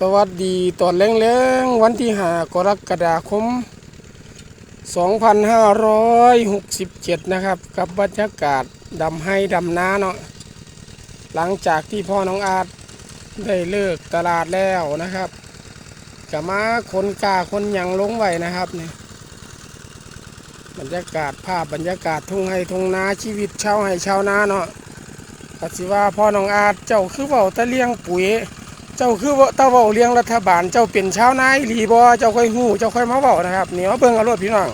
สวัสดีตอนแรงๆวันที่หากรกฎาคม 2567 นะครับ กับบรรยากาศดำให้ดำน้าเนาะหลังจากที่พ่อน้องอาจได้เลิกตลาดแล้วนะครับกับมาคนกาคนหยังลงไว้นะครับเนี่ยบรรยากาศภาพบรรยากาศทุ่งไห้ทุ่งนาชีวิตชาวไห้ชาวนาเนาะก็สิว่าพ่อน้องอาจเจ้าคือเว้าตะเลี้ยงปุ๋ย เจ้าคือเต้าเว้าเลี้ยงรัฐบาล เจ้าเป็นชาวนายหลีบ่เจ้าค่อยหู้เจ้าค่อยมาเว้านะครับเนี่มาเบิ่งเอารถพี่น้อง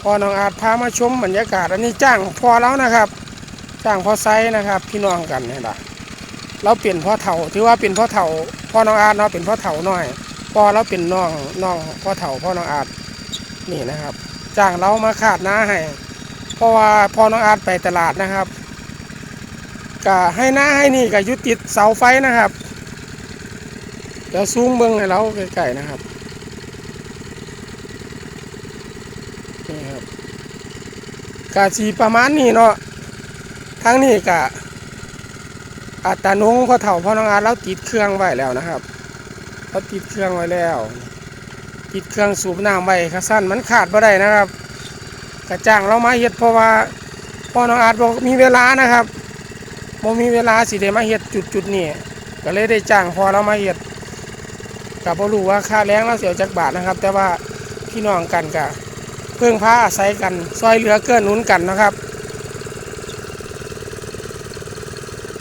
พอน้องอาจพามาชมบรรยากาศอันนี้จ้างพอแล้วนะครับจ้างพอไซนะครับ พี่น้องกันนี่แหละเราเปลี่ยนพ่อเฒ่าถือว่าเป็นพ่อเฒ่าพ่อน้องอาจเนาะเป็นพ่อเฒ่าน้อยพอเราเป็นน้องน้องพ่อเฒ่าพ่อน้องอาจนี่นะครับจ้างเรามาขาดน้าให้เพราะว่าพ่อน้องอาจไปตลาดนะครับ ก็ให้หน้าให้นี่ก็ยุติดเสาไฟนะครับเดี๋ยวซูมเบิ้งให้เราใกล้ๆนะครับนี่ครับกาสีประมาณนี้เนาะทั้งนี้กะอัตานงพ่อเฒ่าพ่อน้องอาเราติดเครื่องไว้แล้วนะครับเราติดเครื่องไว้แล้ว ติดเครื่องสูบน้ำไว้ขาสั้นมันขาดบ่ได้นะครับกระจ้างเรามาเฮ็ดเพราะว่าพ่อน้องอาจบอกมีเวลานะครับ โมมีเวลาสิได้มาเฮ็ดจุดจุดๆนี้ก็เลยได้จ้างพอเรามาเฮ็ดกับบ่รู้ว่าค่าแรงเราเสียจากบาทนะครับ แต่ว่าพี่น้องกันกะเพิ่งพาอาศัยกันซอยเหลือเกื้อหนุนกันนะครับ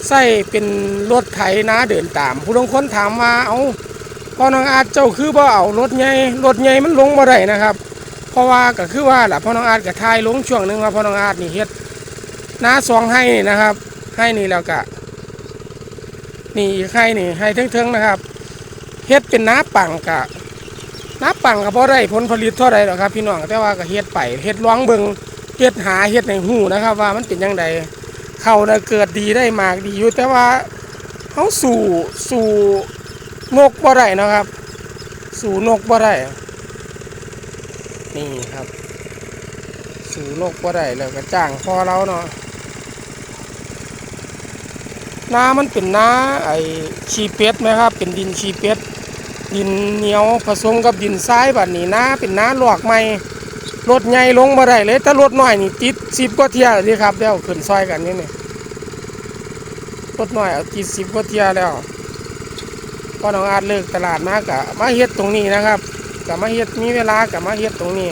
ใส่เป็นรถไถนาเดินตาม ผู้ลงคนถามว่าเอาพอน้องอาจเจ้าคือบ่เอารถใหญ่รถใหญ่มันลงบ่ได้นะครับ เพราะว่าก็คือว่าล่ะพอน้องอาจก็ทายลงช่วงหนึ่งว่าพอน้องอาจนี่เฮ็ดนาสองให้นะครับ ให้นี่แล้วก็นี่อีกให้นี่ให้เทิงๆนะครับเฮ็ดเป็นน้าปังกะน้าปังก็พอได้ผลผลิตเท่าไรหรอกครับ พี่น้องแต่ว่าก็เฮ็ดไปเฮ็ดร้องเบิงเฮ็ดหาเฮ็ดในหูนะครับ ว่ามันเป็นยังไงเขาน่ะเกิดดีได้มากดีอยู่แต่ว่าเขาสู่สู่นกบ่ได้นะครับ สู่นกบ่ได้นี่ครับ สู่นกบ่ได้แล้วก็จ้างพอเราเนาะ นามันเป็นนาไอชีเป็ดไหมครับ เป็นดินชีเป็ดดินเหนียวผสมกับดินทรายแบบนี้นาเป็นนาหลอกใหม่รถใหญ่ลงมาได้เลยถ้ารถน้อยนี่ติดสิบกว่าเที่ยเลยครับเดี๋ยวขึ้นซอยกันนี่นี่รถน้อยเอาติดสิบกว่าเที่ยแล้วพอน้องอาจเลิกตลาดมากกะมาเฮ็ดตรงนี้นะครับกะมาเฮ็ดมีเวลากะมาเฮ็ดตรงนี้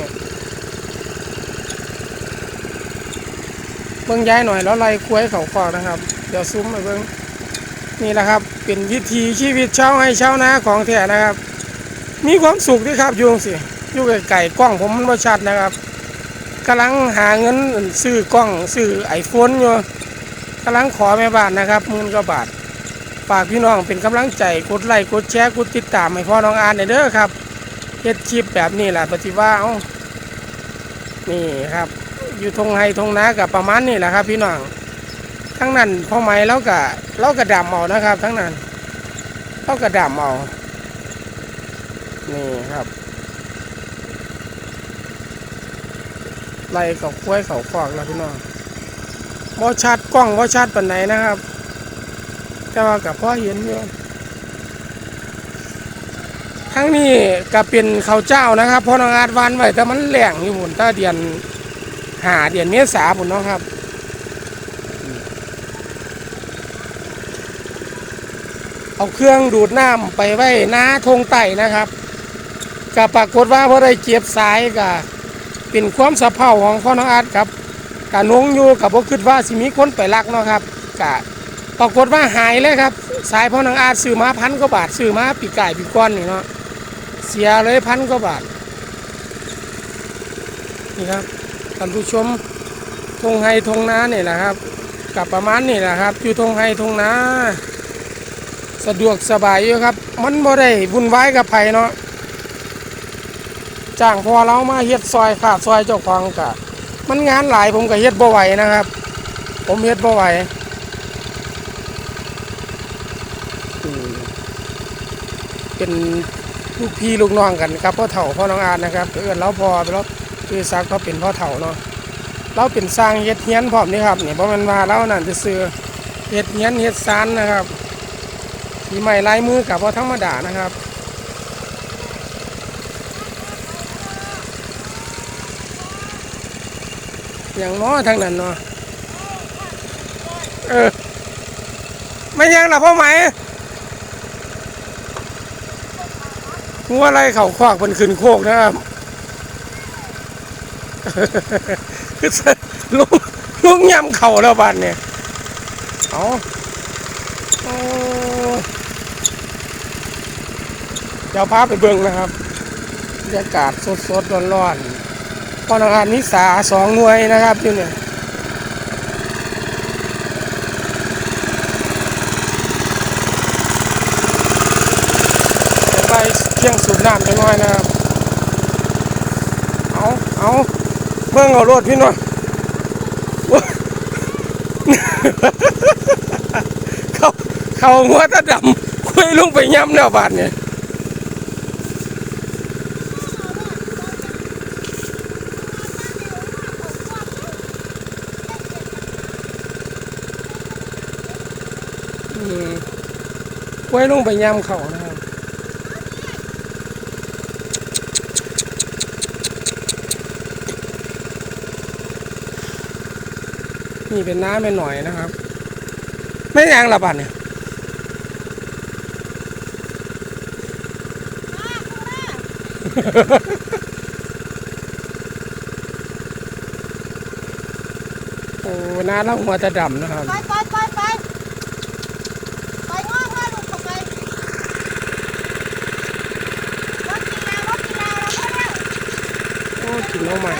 เบิ่งย้ายหน่อยแล้วไล่คุ้ยเขาคอกนะครับ เดี๋ยวซุ้มไปเบิ่งนี่แหละครับ เป็นวิถีชีวิตชาวให้ชาวนาของแท้นะครับ มีความสุขด้วยครับยู่สิยู่ไก่กล้องผมมันบ่ชัดนะครับกำลังหาเงินซื้อกล้องซื้อไอโฟนอยู่กำลังขอแม่บ้านนะครับหมื่นกว่าบาทฝากพี่น้องเป็นกำลังใจกดไลค์กดแชร์กดติดตามให้พ่อน้องอานหน่อยเด้อครับเฮ็ดคลิปแบบนี้แหละปฏิว่าเอานี่ครับ อยู่ทงไฮทงนากับประมาณนี้แหละครับ พี่น้อง ทั้งนั้นพ่อไม้เราก็เราก็ดำเอานะครับ ทั้งนั้นเราก็ดำเอานี่ครับไล่เขาคุ้ยเขาฟอกแล้วพี่น้องบ่ชัดกล้องบ่ชัดปานไหนนะครับ แต่ว่ากับพ่อเห็นอยู่ทั้งนี้ก็เป็นข้าวเจ้านะครับพ่อนองอาดวานไว้แต่มันแหลงอยู่หุ่นตาเดือนหาเดือนเมษาพุ่นเนาะครับ เอาเครื่องดูดน้ำไปไว้น้าทงไต่นะครับก็ปรากฏว่าพอได้เก็บสายก็เป็นความสะเพาของพ่อน้องอาร์ตครับกะนงอยู่กับพวคิดว่าสิมีคนไปลักเนาะครับกะปรากฏว่าหายเลยครับ สายพ่อน้องอาร์ตซื้อมาพันกว่าบาทซื้อมาปีก่ายปีก้อนนี่เนาะเสียเลยพันกว่าบาทนี่ครับท่านผู้ชมทงไฮทงนาเนี่ยแหละครับกับประมาณนี่แหละครับ อยู่ทงไฮทงนา สะดวกสบายอยู่ครับ มันบ่ได้วุ่นวายกับไผเนาะจ้างพอเรามาเฮ็ดซอยขาดซอยเจ้าของกะมันงานหลายผมก็เฮ็ดบ่ไหวนะครับ ผมเฮ็ดบ่ไหวเป็นลูกพี่ลูกน้องกันครับพ่อเฒ่าพ่อน้องอาร์ตนะครับเอื้อนเราพอไปแล้วคือซักเขาเป็นพ่อเฒ่าเนาะเราเป็นสร้างเฮ็ดเฮียนพร้อมนี่ครับเนี่บ่แม่นว่าเรานั่นจะซื้อเฮ็ดเฮียนเฮ็ดซานนะครับ มีไม้ลายมือกับว่าธรรมดานะครับอย่างน้อทางนั้นเนาะเออ ไม่ยังหรอพ่อไหมหัวอะไรเขาควักมันขึ้นโคกนะครับลุงลุงยำเข่าแล้วบันเนี่ยเอาโอ้เดี๋ยวพาไปเบิ่งนะครับบรรยากาศสดๆร้อนๆพนักงานนิสาสองหน่วยนะครับอยู่เนี่ยไปเที่ยงสูบน้ำจะน้อยนะครับ เอาเอาเบิ่งเอารถพี่หน่อยโอ้ยเขาเขาหัวตาดำคุยลงไปย่ำแล้วบาดเนี่ยอืม คุยลงไปย่ำเขานะครับ นี่เป็นน้ำไม่หน่อยนะครับ ไม่ยางละบาดเนี่ยโอ้น้าเล่าหัวจะดำนะครับ ไปไปไปไปง้อง้อลูกเข้าไปรถกีฬารถกีฬาเราเข้าแล้ว โอ้ กินน้องใหม่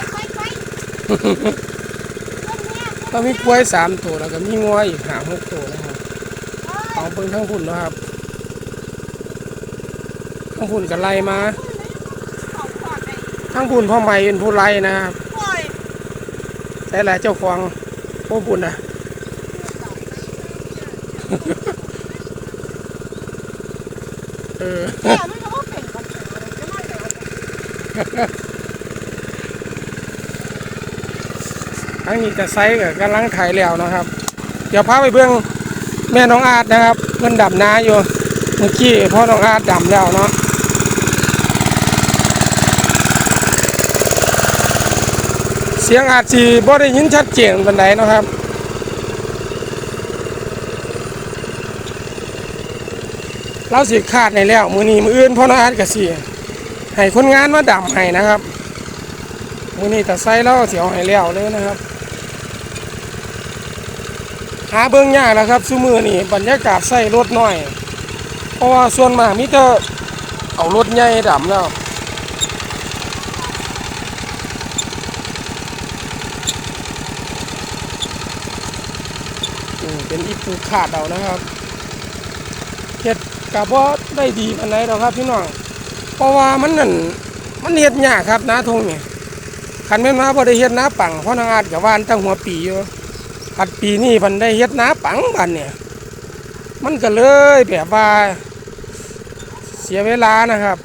ก็มีกล้วยสามตัวแล้วก็มีงัวอีกหาหกตัวนะครับ เอาเพิ่งทั้งหุ่นนะครับ ทั้งหุ่นกับไล่มาทั้งหุ่นพ่อใหม่เป็นผู้ไล่นะครับปล่อยใช่หลายเจ้าควงโอ้บุญนะเออ แม่ไม่รู้ว่าเป็นคนเดียวเลยจะมาเดี๋ยว ทั้งนี้จะไซส์กับกำลังถ่ายแล้วนะครับ เดี๋ยวพาไปเบื้องแม่น้องอาดนะครับเพิ่นดับนาอยู่เมื่อกี้พ่อน้องอาดดำแล้วเนาะเสียงอาจสีบ่ได้ยินชัดเจนปานใดนะครับเราสิขาดในแล้วมือนี้มืออื่นพ่อน้องอาดก็สิให้คนงานมาดำให้นะครับมือนี้แต่ไซส์เราเสียวให้แล้วเลยนะครับ หาเบิ่งยากนะครับซุมือนี่บรรยากาศใส่รถน้อย เพราะว่าส่วนมากมิเตอร์เอารถใหญ่ดำแล้วอืมเป็นอีปูขาดเอานะครับเฮ็ดกับว่าได้ดีปานไหนหรอกครับพี่น้องเพราะว่ามันนั่นมันเฮ็ดยากครับนาทงนี่คันแม่นมาบ่ได้เฮ็ดนาปังเพราะนางอาจกับวานตั้งหัวปีอยู่ ปัดปีนี้พันได้เฮ็ดนาปังบันเนี่ย มันก็เลยแบบว่า เสียเวลานะครับ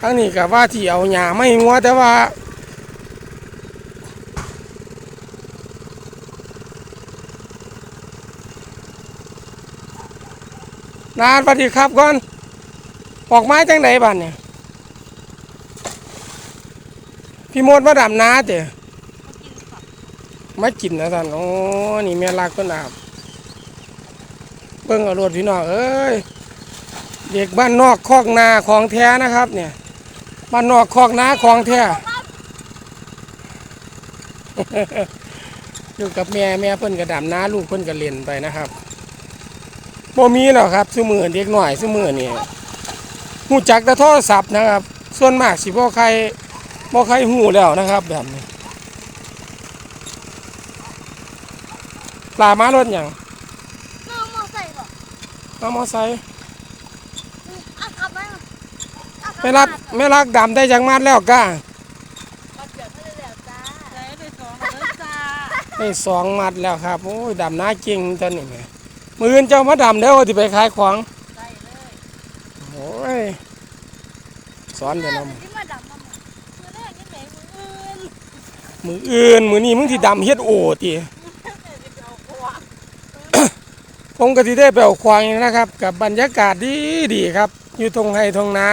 ทั้งนี้กับว่าที่เอาหญ้าไม่งัวแต่ว่านานสวัสดีครับก่อนออกไม้จังไหนบ้านเนี่ย พี่มดมาดำนาเจ้ไม่กินนะท่านโอ้นี่แม่รักต้นอาบเบิ่งเอารถพี่น้องเอ้ยเด็กบ้านนอกคอกนาของแท้นะครับ เนี่ย บ้านนอกคอกนาของแท้อยู่กับแม่แม่เพิ่นกระดำนาลูกเพิ่นกระเล่นไปนะครับบ่มีหรอกครับซุมือเด็กหน่อยซุมือนี่หูจักแต่โทรศัพท์นะครับ ส่วนมากสิบ่ใครบ่ใครหูแล้วนะครับ แบบนี้ ลามารถอย่างน้องมอใส่บ่มามอไซค์อะขับมาอะขับไม่รักไม่รักดำได้จังมาดแล้วก้ามาเจอกันแล้วจ้าได้ไปสองแล้วจ้าได้สองมัดแล้วครับ โอ้ยดำน้าจริงตอนนี้แหม่มืออื่นเจ้ามาดำเด้อที่ไปขายของได้เลยโอ้ยสอนเดี๋ยวเราที่มาดับมาหมดมือแรกยังไหนมืออื่นมืออื่นมือนี้มึงที่ดำเฮ็ดโอตี แม่จะไปเอาควง ผมก็ที่ได้ไปเอาควายนะครับ กับบรรยากาศดีดีครับ อยู่ตรงไห้ตรงนา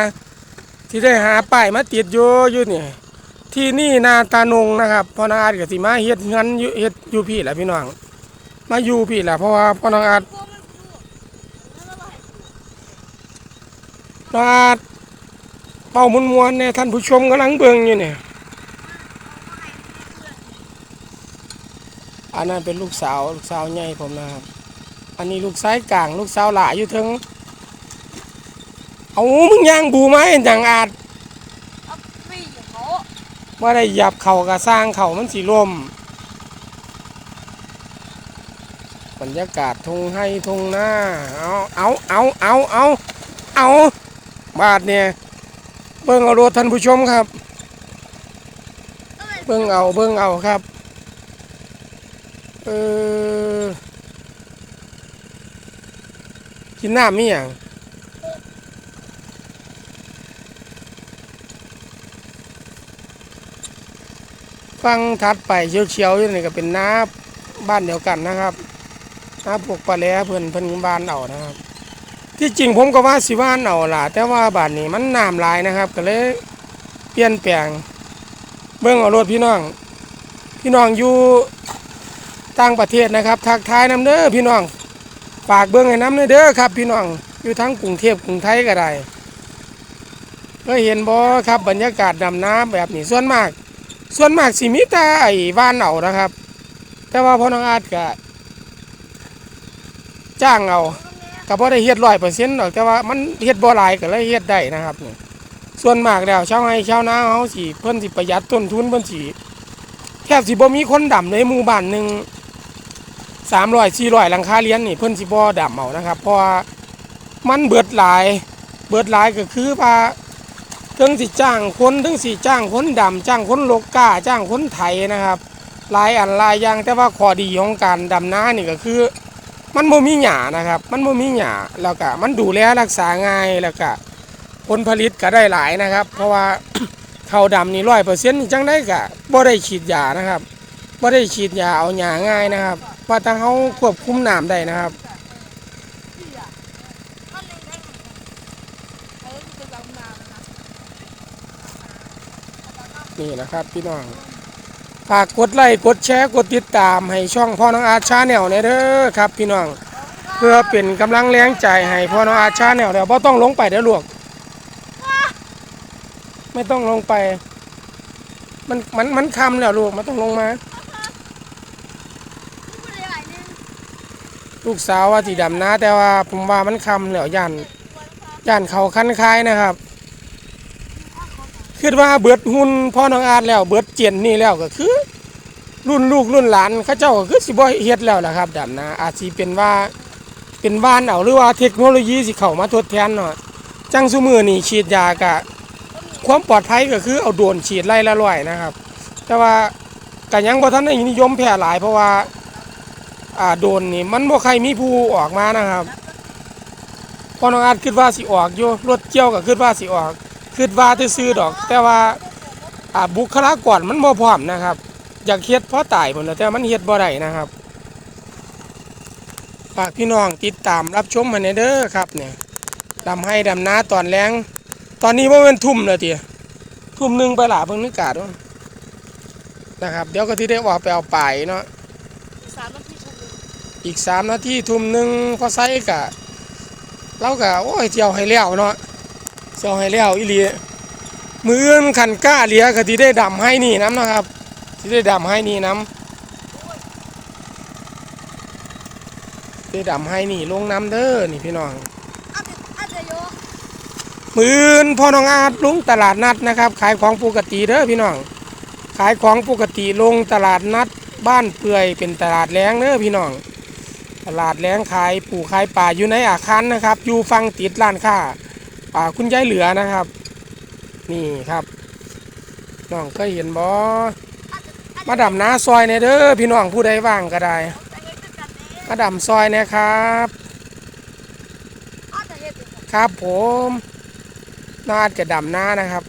ที่ได้หาป้ายมาติดอยู่อยู่นี่ที่นี่นาตานงนะครับพ่อนาอาจกับสิมาเฮ็ดเงินยู่เฮ็ดอยู่พี่แหละพี่น้องมาอยู่พี่แหละเพราะว่าพ่อนาอาจพวกนดูนั่นอะไรพ่อนาเป่ามวนมวนเนี่ยท่านผู้ชมกำลังเบิ่งอยู่เนี่ยอันนั้นเป็นลูกสาวลูกสาวใหญ่ผมนะครับ อันนี้ลูกไซ้กลาง ลูกสาวหลาอยู่เทึงเอามึงย่างบูไม้อย่างอาจเอาปีอย่างเขาว่าได้หยับเข่ากระสร้างเข่ามันสีร่มบรรยากาศทงให้ทงหน้าเอาเอาเอาเอาเอาเอาบาทเนี่ยเบิ่งเอารถท่านผู้ชมครับ เบิ้งเอาเบิ่งเอาครับ เออ กินน้ำมีอย่างฟังถัดไปเชียวๆอยู่นี่ก็เป็นน้าบ้านเดียวกันนะครับน้าพวกปลาแหล้เพิ่นเพิ่นบ้านเอานะครับ ที่จริงผมก็ว่าสิบ้านเอาล่ะ แต่ว่าบ้านนี้มันน้ำลายนะครับ ก็เลยเปลี่ยนแปลง เบิ่งเอารถพี่น้อง พี่น้องอยู่ต่างประเทศนะครับทักทายน้ำเด้อพี่น้อง ฝากเบิ่งให้น้ำเด้อครับ พี่น้องอยู่ทั้งกรุงเทพกรุงไทยก็ได้ก็เห็นบ่ครับบรรยากาศดำน้ำแบบนี้ส่วนมาก ส่วนมากสิมีแต่ไอ้ว่านเอานะครับ แต่ว่าพ่อน้องอาจก็จ้างเอาก็บ่ได้เฮ็ดร้อยเปอร์เซ็นต์หรอกแต่ว่ามันเฮ็ดบ่หลายก็เลยเฮ็ดได้นะครับนี่ส่วนมากแล้วชาวไร่ชาวนาเฮาสิเพิ่นสิประหยัดต้นทุนเพิ่นสิแทบสิบ่มีคนดำในหมู่บ้านหนึ่ง สามร้อยสี่ร้อยหลังคาเรียนนี่เพิ่นสิบ่ดำเอานะครับ เพราะว่ามันเบิดหลาย เบิดหลายก็คือว่าถึงสิจ้างคนถึงสิจ้างคนดำจ้างคนโลกก้าจ้างคนไถนะครับลายอันลายยางแต่ว่าข้อดีของการดำน้านี่ก็คือ มันบ่มีหญ้านะครับ มันบ่มีหญ้าแล้วก็มันดูแลรักษาง่ายแล้วก็ผลผลิตก็ได้หลายนะครับ เพราะว่าข้าวดำนี่ร้อยเปอร์เซ็นต์จังได้กะบ่ได้ฉีดยานะครับบ่ได้ฉีดยาเอาหยาง่ายนะครับ ว่าถ้าเขาควบคุมน้ำได้นะครับนี่นะครับพี่น้องฝากกดไลค์กดแชร์กดติดตามให้ช่องพ่อน้องอาชาแนลเนี่ยเด้อครับ พี่น้องเพื่อเป็นกำลังแรงใจให้พ่อน้องอาชาแนลเดี๋ยวบ่ต้องลงไปเด้อลูกไม่ต้องลงไป มันมันมันคำแล้วลูกมันต้องลงมา พูดได้หลายนึง ลูกสาวว่าสีดำนะ แต่ว่าผมว่ามันคำแล้วย่านย่านเขาคันคายนะครับคิดว่าเบิดหุ่นพ่อน้องอาดแล้วเบิดเจียนนี่แล้วก็คือ รุ่นลูกรุ่นหลานเขาเจ้าก็คือสิบ่เฮ็ดแล้วล่ะครับดำนะอาจสิเป็นว่าเป็นบ้านเอาหรือว่าเทคโนโลยีสิเข้ามาทดแทนเนาะจังซุมือนี่ฉีดยากะความปลอดภัยก็คือเอาโดนฉีดไล่ละร้อยนะครับ แต่ว่าก็ยังบ่ทันได้นิยมแพร่หลายเพราะว่า อ่าโดนนี่มันบ่ใครมีผู้ออกมานะครับพอน้องอาจคิดว่าสิออกอยู่รถเกี่ยวก็คิดว่าสิออกคิดว่าซื่อดอก แต่ว่าอ่าบุคลากรมันบ่พร้อมนะครับ อยากเฮ็ดเพราะตายหมแล้วแต่มันเฮ็ดบ่ได้นะครับฝากพี่น้องติดตามรับชมมาในเด้อครับเนี่ยดำให้ดำนาตอนแรงตอนนี้ว่าเป็นทุ่มแล้วทีทุ่มหนึ่งไปหลาเพิ่งนึกกาดว่านะครับ เดี๋ยวก็ที่ได้ออกไปเอาป่ายเนาะ สามนาทีชั่วโมง อีกสามนาทีทุ่มหนึ่งพอไซกะเรากะโอ้ยเที่ยวให้แล้วเนาะเที่ยวให้แล้วอีหลีมืออื่นขันก้าเหลียก็ที่ได้ดำให้นี่น้ำนะครับที่ได้ดำให้นี่น้ำได้ดำให้นี่ลงน้ำเด้อนี่พี่น้องมือนพ่อน้องอาจลงตลาดนัดนะครับ ขายของปกติเด้อพี่น้องขายของปกติลงตลาดนัดบ้านเปื่อยเป็นตลาดแรงเด้อพี่น้อง ตลาดแรงขายปูขายป่าอยู่ในอาคารนะครับ อยู่ฟังติดร้านค้าป่าคุณยายเหลือนะครับ นี่ครับน้องเคยเห็นบอมาดำน้าซอยในเด้อพี่น้องผู้ใดว่างก็ได้จะดัมาดำซอยนะครับ ครับผมนาดจะดำน้านะครับ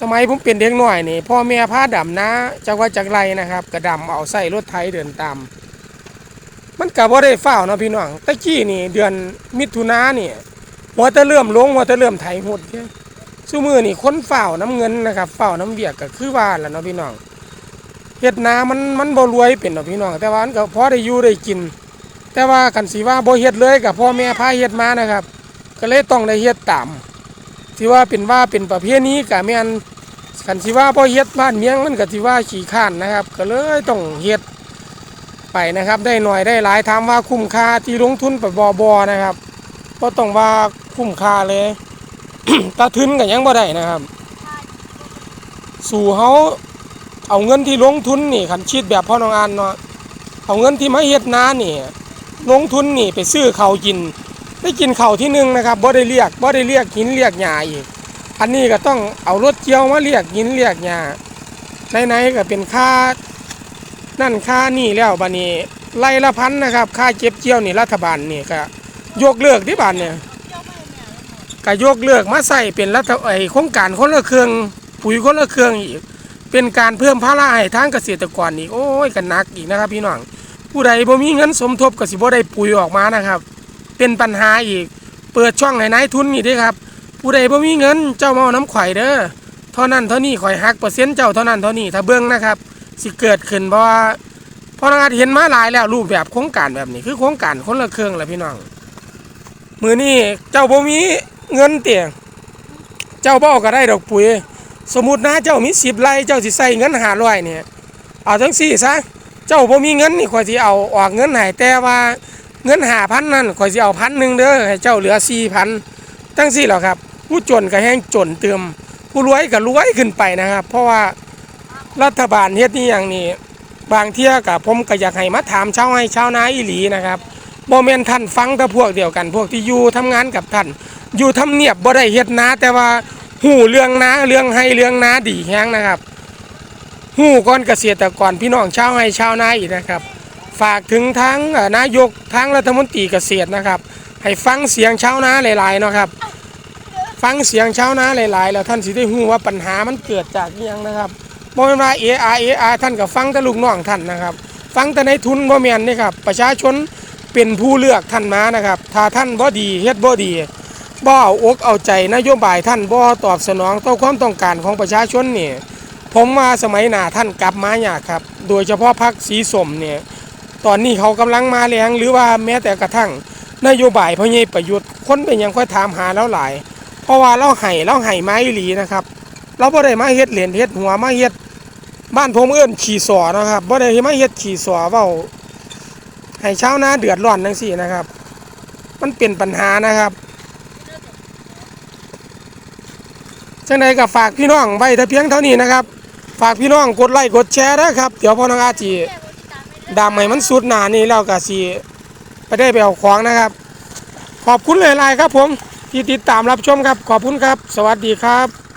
สมัยผมเป็นเด็กหน่อยนี่พ่อแม่พาดำนาจากว่าจากไรนะครับ กระดำเอาใส่รถไถเดินตามมันก็บ่าได้ฟ้าเนาะพี่น้องตะกี้นี่เดือนมิถุนานี่หัวแตะเริ่มลงหัวแตะเริ่มไถหดเด้ซุมื้อนี่คนฟ้าน้ำเงินนะครับฟ้าน้ำเบียกก็คือว่าล่ะเนาะพี่น้องเฮ็ดนามันมันบ่รวยเป็นเนาะพี่น้องแต่ว่ามันก็พอได้อยู่ได้กิน แต่ว่าคันสิว่าบ่เฮ็ดเลยก็พ่อแม่พาเฮ็ดมานะครับ ก็เลยต้องได้เฮ็ดตาม ที่ว่าเป็นว่าเป็นประเพณีก็แม่นคันสิว่าบ่เฮ็ดบ้านเมียงมันก็สิว่าขี้ข้านนะครับ ก็เลยต้องเฮ็ดไปนะครับ ได้หน่อยได้หลายถามว่าคุ้มค่าที่ลงทุนไปบอบอนะครับก็ต้องว่าคุ้มค่าเลยตาทึนกันยังบ่ได้นะครับ สู่เฮาเอาเงินที่ลงทุนนี่คันชีดแบบพ่อน้องอานเนาะเอาเงินที่มาเฮ็ดนานี่ ลงทุนนี่ไปซื้อเขากิน ได้กินเข้าที่หนึ่งนะครับบ่ได้เรียกบ่ได้เรียกหินเรียกหญ้าอีก อันนี้ก็ต้องเอารถเกี่ยวมาเรียกหินเรียกหญ้าไหนๆก็เป็นค่านั่นค่านี่แล้วบัดนี้ไล่ละพันนะครับ ค่าเก็บเกี่ยวนี่รัฐบาลนี่ก็ยกเลิกที่บ้านเนี่ยก็ยกเลิกมาใส่เป็นรัฐไอโครงการคนละเครื่องปุ๋ยคนละเครื่องอีก เป็นการเพิ่มภาระให้ทางเกษตรกรอีกโอ้ยกันหนักอีกนะครับ พี่น้องผู้ใดบ่มีเงินสมทบก็สิบ่ได้ปุ๋ยออกมานะครับ เป็นปัญหาอีก เปิดช่องให้นายทุนนี่ด้วยครับ ผู้ใดบ่มีเงินเจ้ามาเอาน้ำข่อยเด้อเท่านั้นเท่านี้ข่อยหักเปอร์เซ็นต์เจ้าเท่านั้นเท่านี้ถ้าเบิ่งนะครับ สิเกิดขึ้นเพราะว่าพรานักเห็นมาหลายแล้วรูปแบบโครงการแบบนี้คือโครงการคนละเครื่องแหละพี่น้องมือนี้เจ้าบ่มีเงินเตียงเจ้าบ่เอาก็ได้ดอกปุ๋ย สมมตินะเจ้ามีสิบไร่เจ้าสิใส่เงินหาร้อยเนี่ยเอาทั้งสี่ซะเจ้าบ่มีเงินนี่ข่อยสิเอาออกเงินให้แต่ว่า เงินหาพันนั่นข่อยสิเอาพันหนึ่งเด้อให้เจ้าเหลือสี่พันทั้งสี่หรอครับ ผู้จนก็แห้งจนเติม ผู้รวยก็รวยขึ้นไปนะครับ เพราะว่ารัฐบาลเฮ็ดนี่อย่างนี้บางเที่ยกับผมก็อยากให้มาถามชาวไร่ชาวนาอีหลีนะครับบ่แม่นท่านฟังแต่พวกเดียวกัน พวกที่อยู่ทำงานกับท่าน อยู่ทำเนียบบ่ได้เฮ็ดนา แต่ว่าหูเรื่องนาเรื่องให้เรื่องนาดีแฮงนะครับหูก่อนเกษตรกรพี่น้องชาวไร่ชาวนาอีกนะครับ ฝากถึงทั้งนายกทั้งรัฐมนตรีเกษตรนะครับ ให้ฟังเสียงชาวนาหลายๆนะครับ ฟังเสียงชาวนาหลายๆ แล้วท่านสิได้ฮู้ว่าปัญหามันเกิดจากยังนะครับบ่แม่นว่า AI AI ท่านก็ฟังแต่ลูกน้องท่านนะครับ ฟังแต่ในทุนบ่แม่นนี่ครับประชาชนเป็นผู้เลือกท่านมานะครับ ถ้าท่านบ่ดีเฮ็ดบ่ดีบ่เอาอกเอาใจนโยบายท่านบ่ตอบสนองต่อความต้องการของประชาชนนี่ผมว่าสมัยหน้าท่านกลับมายากครับ โดยเฉพาะพรรคสีสมเนี่ย ตอนนี้เขากำลังมาแรงหรือว่าแม้แต่กระทั่งนโยบายพระเยประยุทธ์คนเป็นยังค่อยถามหาแล้วหลาย เพราะว่าเราให้เราให้ไม้หลีนะครับ เราบ่ได้มาเฮ็ดเหรียญเฮ็ดหัวมาเฮ็ดบ้านผมเอื้อนขี่สอนะครับบ่ได้มาเฮ็ดขี่สอเว้าให้เช้าวนาเดือดร้อนจังซี่นะครับ มันเป็นปัญหานะครับจังใดก็ฝากพี่น้องไว้แต่เพียงเท่านี้นะครับ ฝากพี่น้องกดไลค์กดแชร์นะครับ เดี๋ยวพ่อน้องอาจี ดามไม่ได้ดำให้มันสุดหนานี่แล้วก็สีไปได้ไปเอาของนะครับ ขอบคุณหลายๆครับผมที่ติดตามรับชมครับ ขอบคุณครับ สวัสดีครับ